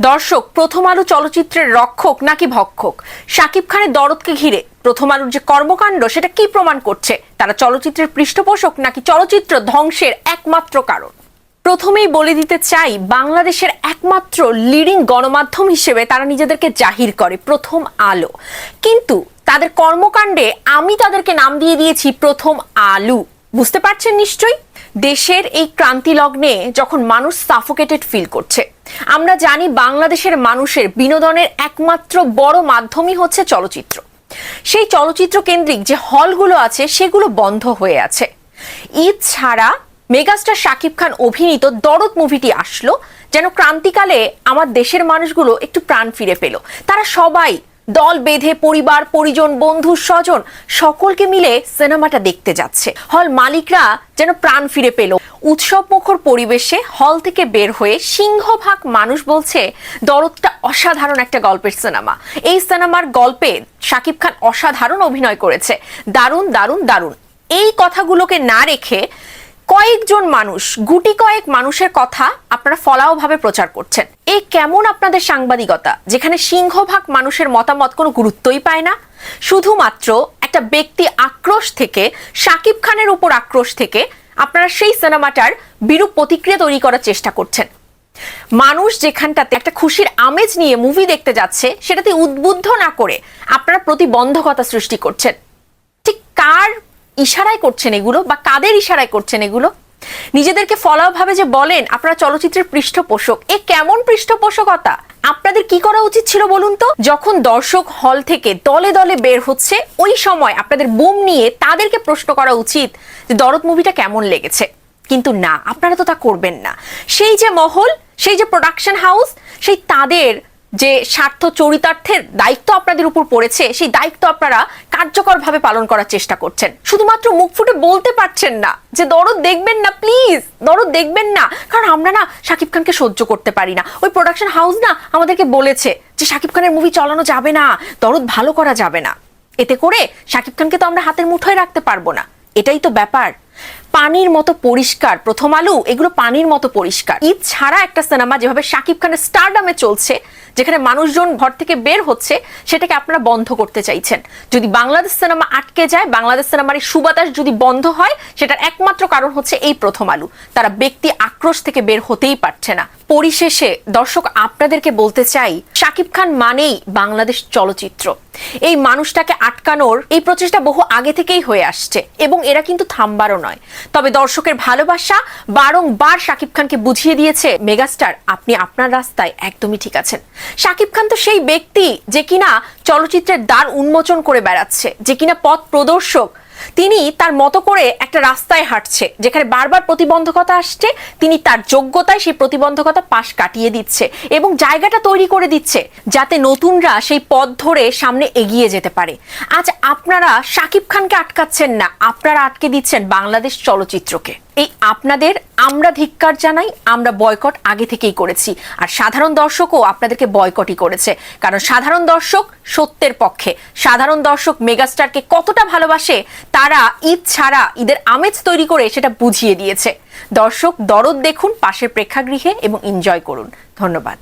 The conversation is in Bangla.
দর্শক প্রথম আলো চলচ্চিত্রের রক্ষক নাকি ভক্ষক? শাকিব খানের দরদকে ঘিরে প্রথম আলোর যে কর্মকাণ্ড, সেটা কি প্রমাণ করছে? তারা চলচ্চিত্রের পৃষ্ঠপোষক নাকি চলচ্চিত্র ধ্বংসের একমাত্র কারণ? প্রথমেই বলে দিতে চাই, বাংলাদেশের একমাত্র লিডিং গণমাধ্যম হিসেবে তারা নিজেদেরকে জাহির করে প্রথম আলো কিন্তু তাদের কর্মকাণ্ডে আমি তাদেরকে নাম দিয়ে দিয়েছি প্রথম আলু বুঝতে পারছেন নিশ্চয়ই? দেশের এই ক্রান্তি লগ্নে যখন মানুষ সাফোকেটেড ফিল করছে আমরা জানি বাংলাদেশের মানুষের বিনোদনের একমাত্র বড় মাধ্যমই হচ্ছে চলচ্চিত্র। সেই চলচ্চিত্র কেন্দ্রিক যে হলগুলো আছে, সেগুলো বন্ধ হয়ে আছে। ঈদ ছাড়া মেগাস্টার শাকিব খান অভিনীত দরদ মুভিটি আসলো, যেন ক্রান্তিকালে আমার দেশের মানুষগুলো একটু প্রাণ ফিরে পেল। তারা সবাই দল বেঁধে পরিবার, পরিজন, বন্ধু, স্বজন সকলকে মিলে সিনেমাটা দেখতে যাচ্ছে। হল মালিকরা যেন প্রাণ ফিরে পেল। উৎসব মুখর পরিবেশে হল থেকে বের হয়ে সিংহভাগ মানুষ বলছে, দরদটা অসাধারণ একটা গল্পের সিনেমা। এই সিনেমার গল্পে শাকিব খান অসাধারণ অভিনয় করেছে। দারুণ দারুণ দারুণ। এই কথাগুলোকে না রেখে কয়েকজন মানুষ, গুটি কয়েক মানুষের কথা আপনারা ফলাও ভাবে প্রচার করছেন। এই কেমন আপনাদের সাংবাদিকতা? যেখানে সিংহভাগ মানুষের মতামত কোনো গুরুত্বই পায় না। শুধুমাত্র একটা ব্যক্তি আক্রোশ থেকে শাকিব খানের উপর আক্রোশ থেকে আপনারা সেই সিনেমাটার বিরূপ প্রতিক্রিয়া তৈরি করার চেষ্টা করছেন। মানুষ যেখানটাতে একটা খুশির আমেজ নিয়ে মুভি দেখতে যাচ্ছে, সেটাতে উদ্বুদ্ধ না করে আপনারা প্রতিবন্ধকতা সৃষ্টি করছেন। ঠিক কার ইশারায় করছেন এগুলো বা কাদের ইশারায় করছেন এগুলো? নিজেদেরকে ফলাও ভাবে যে বলেন, আপনারা চলচ্চিত্রের পৃষ্ঠপোষক। এ কেমন পৃষ্ঠপোষকতা? আপনাদের কি করা উচিত ছিল বলুন তো? যখন দর্শক হল থেকে দলে দলে বের হচ্ছে, ওই সময় আপনাদের বুম নিয়ে তাদেরকে প্রশ্ন করা উচিত যে, দরদ মুভিটা কেমন লেগেছে? কিন্তু না, আপনারা তো তা করবেন না। সেই যে মহল, সেই যে প্রোডাকশন হাউস সেই তাদের যে স্বার্থ চরিতার্থের দায়িত্ব আপনাদের উপর পড়েছে, সেই দায়িত্ব আপনারা কার্যকরভাবে পালন করার চেষ্টা করছেন। শুধুমাত্র মুখ ফুটে বলতে পারছেন না যে, দরদ দেখবেন না প্লিজ দরদ দেখবেন না। কারণ আমরা না শাকিব খানকে সহ্য করতে পারি না। ওই প্রোডাকশন হাউস না আমাদেরকে বলেছে যে, শাকিব খানের মুভি চালানো যাবে না, দরদ ভালো করা যাবে না। এতে করে শাকিব খানকে তো আমরা হাতের মুঠোয় রাখতে পারব না। এটাই তো ব্যাপার। পানির মতো পরিষ্কার, প্রথম আলু, এগুলো পানির মতো পরিষ্কার। ঈদ ছাড়া একটা সিনেমা যেভাবে শাকিব খানের স্টারডামে চলছে যেখানে মানুষজন ঘর থেকে বের হচ্ছে, সেটাকে আপনারা বন্ধ করতে চাইছেন। যদি বাংলাদেশ সিনেমা আটকে যায়, বাংলাদেশ সিনেমার এই সুবাতাস যদি বন্ধ হয়, সেটার একমাত্র কারণ হচ্ছে এই প্রথম আলু। তারা ব্যক্তি আক্রোশ থেকে বের হতেই পারছে না। পরিশেষে দর্শক আপনাদেরকে বলতে চাই, শাকিব খান মানেই বাংলাদেশ চলচ্চিত্র। এই মানুষটাকে আটকানোর এই প্রচেষ্টা বহু আগে থেকেই হয়ে আসছে এবং এরা কিন্তু থামবারও নয়। তবে দর্শকের ভালোবাসা বারংবার শাকিব খানকে বুঝিয়ে দিয়েছে, মেগাস্টার, আপনি আপনার রাস্তায় একদমই ঠিক আছেন। শাকিব খান তো সেই ব্যক্তি যে কিনা চলচ্চিত্রের দ্বার উন্মোচন করে বেড়াচ্ছে, যে কিনা পথ প্রদর্শক। তিনি তার মতো করে একটা রাস্তায় হাঁটছে, যেখানে বারবার প্রতিবন্ধকতা আসছে, তিনি তার যোগ্যতায় সেই প্রতিবন্ধকতা পাশ কাটিয়ে দিচ্ছে এবং জায়গাটা তৈরি করে দিচ্ছে, যাতে নতুনরা সেই পথ ধরে সামনে এগিয়ে যেতে পারে। আজ আপনারা শাকিব খানকে আটকাচ্ছেন না, আপনারা আটকে দিচ্ছেন বাংলাদেশ চলচ্চিত্রকে। এই আপনাদের আমরা ধিক্কার জানাই, আমরা বয়কট আগে থেকেই করেছি। আর সাধারণ দর্শকও আপনাদেরকে বয়কটই করেছে। কারণ সাধারণ দর্শক সত্যের পক্ষে। সাধারণ দর্শক মেগাস্টারকে কতটা ভালোবাসে, তারা ঈদ ছাড়া, ঈদের আমেজ তৈরি করে সেটা বুঝিয়ে দিয়েছে। দর্শক দরদ দেখুন, পাশের প্রেক্ষাগৃহে এবং এনজয় করুন। ধন্যবাদ।